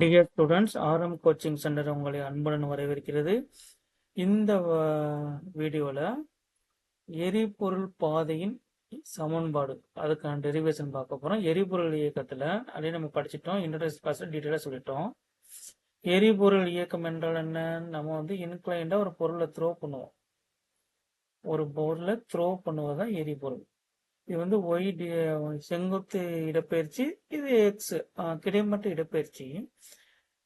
Dear students RM coaching centre உங்களை அன்புடன் வரவேற்கிறது. இந்த வீடியோவில் எரிபொருள் பாதையின் சமன்பாடு அதுக்கான டெரிவேஷன் பார்க்க போகிறோம் எரிபொருள் இயக்கத்தில் அப்படியே நம்ம படிச்சிட்டோம். இன்ட்ரடக்ஸ் கிளாஸில் டீட்டெயிலாக சொல்லிட்டோம். எரிபொருள் இயக்கம் என்றால் என்ன? நம்ம வந்து இன்க்ளைண்டாக ஒரு பொருளை த்ரோ பண்ணுவோம். ஒரு பொருளை த்ரோ பண்ணுவது தான் எரிபொருள். இது வந்து ஒய் செங்குத்து இடப்பெயர்ச்சி இது எக்ஸ் கிடைமட்ட இடப்பெயர்ச்சி.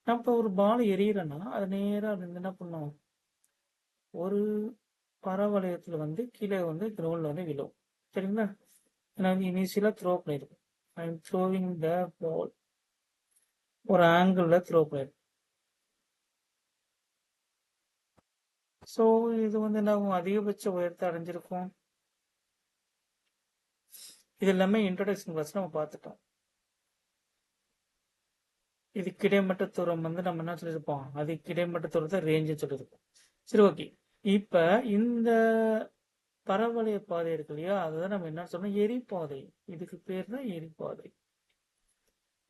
நம்ம ஒரு பால் எரியறோன்னா அது நேராக இருந்து என்ன பண்ணும்? ஒரு பரவளையத்தில் வந்து கீழே வந்து கிரவுண்டில் வந்து விழும். சரிங்களா? நான் வந்து இனிஷியலாக த்ரோ பண்ணியிருக்கேன் ஐ எம் த்ரோவிங் த பால் ஒரு ஆங்கிளில் த்ரோ பண்ணியிருக்கேன் ஸோ இது வந்து என்ன அதிகபட்ச உயரத்தை அடைஞ்சிருக்கும். இது எல்லாமே இன்ட்ரடக்ஷன் கிளாஸ் நம்ம பார்த்துட்டோம். இது கிடைமட்ட தூரம் வந்து நம்ம என்ன சொல்லியிருப்போம் அது கிடைமட்ட தூரத்தை ரேஞ்சு சொல்லியிருப்போம் சரி ஓகே இப்ப இந்த பரவளைய பாதை இருக்கு இல்லையா? அதுதான் நம்ம என்ன சொன்னோம் எரிப்பாதை. இதுக்கு பேர் தான் எரிப்பாதை.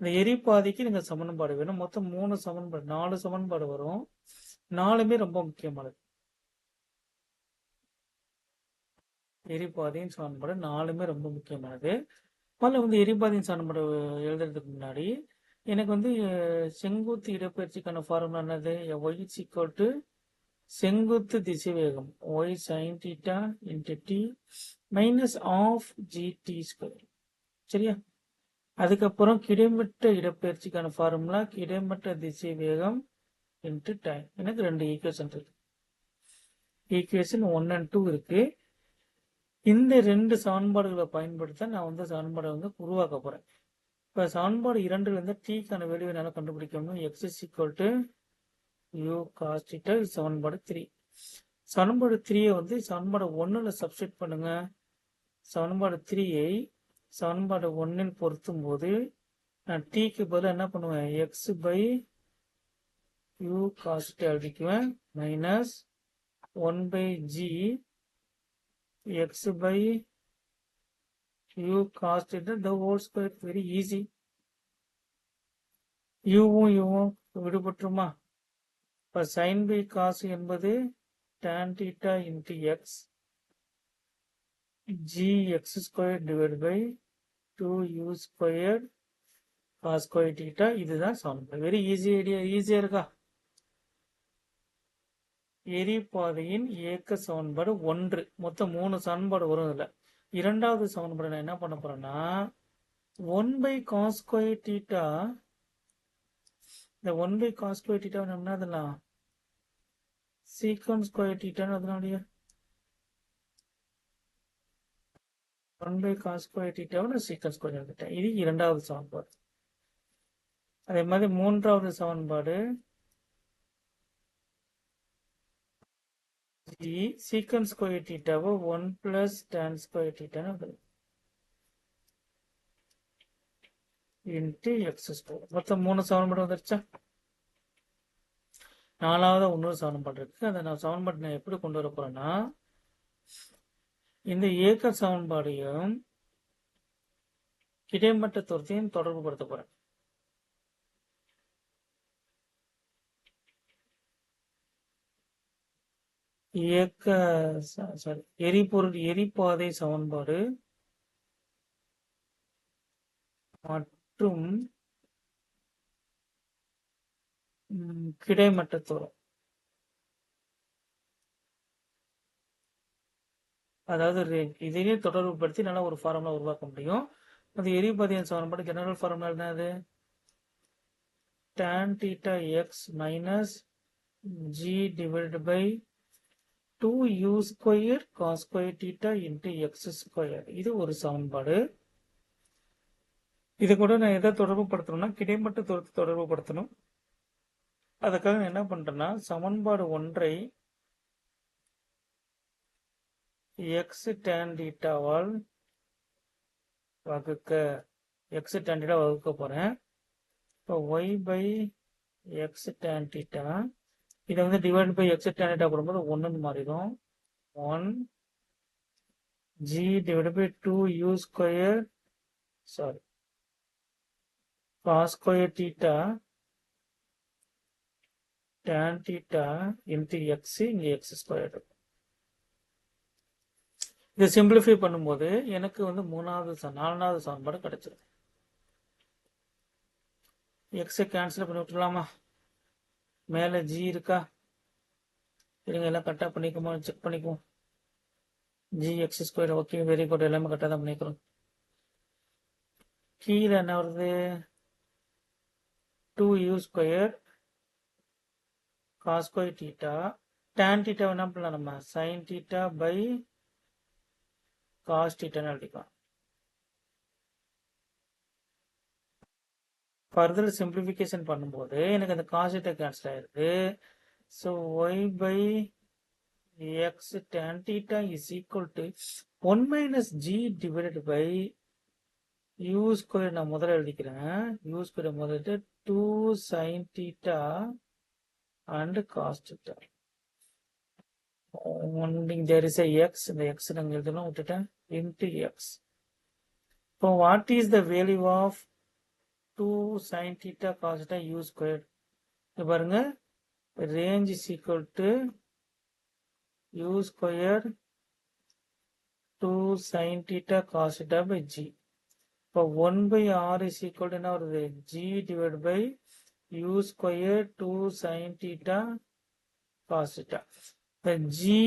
இந்த எரிப்பாதைக்கு நீங்க சமன்பாடு வேணும். மொத்தம் மூணு சமன்பாடு நாலு சமன்பாடு வரும். நாலுமே ரொம்ப முக்கியமானது. எரிபாதையின் சமன்பாடு நாலுமே ரொம்ப முக்கியமானது. முதல்ல வந்து எரிபாதையின் சமன்பாடு எழுதுறதுக்கு முன்னாடி எனக்கு வந்து செங்குத்து இடப்பெயர்ச்சிக்கான ஃபார்முலா என்னது? ஒய் சிக்கோட்டு செங்குத்து திசைவேகம் y sine theta into t minus half g t square சரியா? அதுக்கப்புறம் கிடைமட்ட இடப்பெயர்ச்சிக்கான ஃபார்முலா கிடைமட்ட திசை வேகம் இன்ட்டு டைம் எனக்கு ரெண்டு ஈக்குவேஷன் இருக்கு. ஈக்குவேஷன் ஒன் அண்ட் டூ இருக்குது இந்த ரெண்டு சமன்பாடுகளை பயன்படுத்த நான் வந்து சமன்பாடை வந்து உருவாக்க போறேன். இப்போ சமன்பாடு இரண்டுலேருந்து டீக்கான வேல்யூ என்னால் கண்டுபிடிக்கணும் x is equal to u cos theta சமன்பாடு த்ரீ சமன்பாடு த்ரீயை வந்து சமன்பாடு ஒன்னுல சப்ஸ்டிட் பண்ணுங்க. சமன்பாடு த்ரீயை சமன்பாடு ஒன்னில் பொருத்தும் போது நான் டீக்கு பதிலாக என்ன பண்ணுவேன்? X by u cos எழுதிக்குவேன் minus one by g x by u cos theta the whole square very easy uவும் uவும் விடுபட்டுருமா இப்போ sin by cos என்பது tan theta into x g x square divided by 2 u square cos square theta இதுதான் சமன்பாடு very easy idea ஈஸியா இருக்கா எரிபாதையின் இயக்க சமன்பாடு ஒன்று. மொத்தம் மூணு சமன்பாடு வரும் இதுல. இரண்டாவது சமன்பாடு நான் என்ன பண்ண போறேன்னா one by cos square theta இந்த one by cos square theta என்ன அதெல்லாம் சீக்வன்ஸ் ஸ்கொயர் டீட்டான்னு அதனாலயே ஒன் பை காஸ்கொயர் டீட்டாவை சீக்வன்ஸ் ஸ்கொயர் இது இரண்டாவது சமன்பாடு. அதே மாதிரி மூன்றாவது சமன்பாடு g secant square டீட்டாவை one plus tan square theta into x square மொத்தம் மூணு சமன்பாடு வந்துருச்சா? நாலாவது இன்னொரு சமன்பாடு இருக்கு அதை நான் சமன்பாடு நான் எப்படி கொண்டு வர போறேன்னா இந்த ஏக்க சமன்பாடையும் கிடைமட்ட தூரத்தையும் தொடர்பு படுத்த போறேன். இயக்க சாரி எரிபொருள் எரிபாதை சமன்பாடு மற்றும் கிடைமட்ட தூரம். அதாவது இதையே தொடர்பு படுத்தி நல்லா ஒரு ஃபார்முலா உருவாக்க முடியும். அது எரிபாதையின் சமன்பாடு ஜெனரல் ஃபார்முலா என்னது tan theta x minus g divided by two u square cos square theta into x square இது ஒரு சமன்பாடு. இது கூட நான் எதை தொடர்பு படுத்தணும்னா கிடைமட்ட தூரத்தை தொடர்பு படுத்தணும் அதுக்காக நான் என்ன பண்றேன்னா சமன்பாடு ஒன்றை எக்ஸ் டேன் டீட்டாவால் வகுக்க எக்ஸ் டேன் டீட்டா வகுக்க போறேன். இப்போ y by x tan theta இதை வந்து divide by x tan theta கொடுக்கும்போது ஒன்றுன்னு மாறிடும். One g divide by two u square sorry cos square theta tan theta into x இங்கே எக்ஸ் ஸ்கொயர் இதை சிம்பிளிஃபை பண்ணும்போது எனக்கு வந்து மூணாவது நாலாவது சமன்பாடு கிடைச்சிடும் எக்ஸை கேன்சல் பண்ணி விட்டுலாமா மேலே ஜி இருக்கா? இருங்க எல்லாம் கரெக்டாக பண்ணிக்குமா செக் பண்ணிக்குவோம். G x square okay very good எல்லாமே கரெக்டாக தான் பண்ணிக்கிறோம். கீழே என்ன வருது? Two u square cos square theta tan theta என்ன பண்ணலாம் நம்ம. சைன் டீட்டா பை காஸ் டீட்டான்னு எழுதிக்கலாம். ஃபர்தர் சிம்பிளிஃபிகேஷன் பண்ணும்போது எனக்கு அந்த காசிட்ட கேன்சல் ஆயிருக்கு so y by x tan theta is equal to one minus g divided by u square நான் முதல்ல எழுதிக்கிறேன். யூ ஸ்கொயர் முதல்ல two sine theta and cos theta there is a X இந்த X நாங்கள் எழுதணும் விட்டுட்டேன். இன்டு எக்ஸ் இப்போ what is the value of two sine theta cos U square பாருங்க. Range is equal to U square two sine theta cos by g இப்போ one by R is equal என்ன வருது? G divide by u square two sine theta cos இப்போ G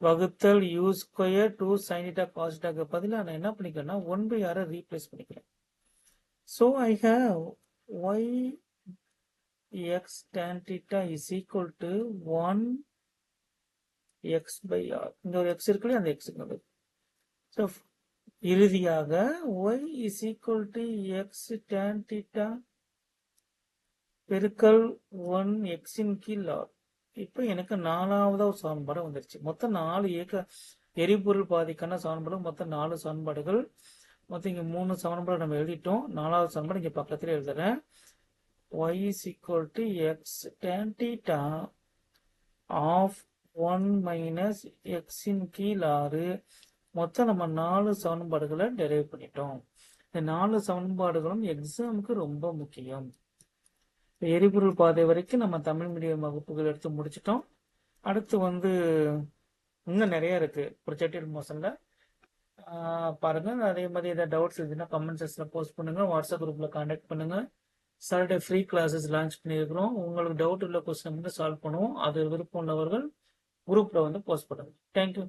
வகுத்தல் u square two sine theta cos பதிலாக நான் என்ன பண்ணிக்கிறேன்னா one by ஆரை ரீப்ளேஸ் பண்ணிக்கிறேன். So I have Y X tan theta is equal to one X by R இந்த ஒரு எக்ஸ் இருக்குல்லையே அந்த எக்ஸுக்கு ஸோ இறுதியாக y is equal to X tan theta பெருக்கல் ஒன் எக்ஸின் கீழ் ஆர் இப்போ எனக்கு நாலாவதா ஒரு சமன்பாடு வந்துருச்சு. மொத்தம் நாலு ஏக்க எரிபொருள் பாதிக்கான சமன்பாடு மொத்தம் நாலு சமன்பாடுகள் மொத்தம் இங்கே மூணு சமன்பாடு நம்ம எழுதிட்டோம். நாலாவது சமன்பாடு இங்கே பக்கத்தில் எழுதுறேன். Y is equal to x tan theta of one minus எக்ஸின் கீழ் ஆறு. மொத்தம் நம்ம நாலு சமன்பாடுகளை டெரைவ் பண்ணிட்டோம். இந்த நாலு சமன்பாடுகளும் எக்ஸாமுக்கு ரொம்ப முக்கியம். எரிபொருள் பாதை வரைக்கும் நம்ம தமிழ் மீடியம் வகுப்புகள் எடுத்து முடிச்சிட்டோம். அடுத்து வந்து இன்னும் நிறைய இருக்கு. ப்ரொஜெக்டட் மோஷன்ல பாருங்க. அதே மாதிரி ஏதாவது டவுட்ஸ் இருந்துச்சுன்னா கமெண்ட் செக்ஷன்ல போஸ்ட் பண்ணுங்க. வாட்ஸ்அப் குரூப்ல கான்டாக்ட் பண்ணுங்க. சாட்டர்டே ஃப்ரீ கிளாஸஸ் லான்ச் பண்ணியிருக்கிறோம். உங்களுக்கு டவுட் உள்ள கொஸ்டின் வந்து சால்வ் பண்ணுவோம். அது விருப்பம் உள்ளவர்கள் குரூப்ல வந்து போஸ்ட் பண்ணுங்க. தேங்க்யூ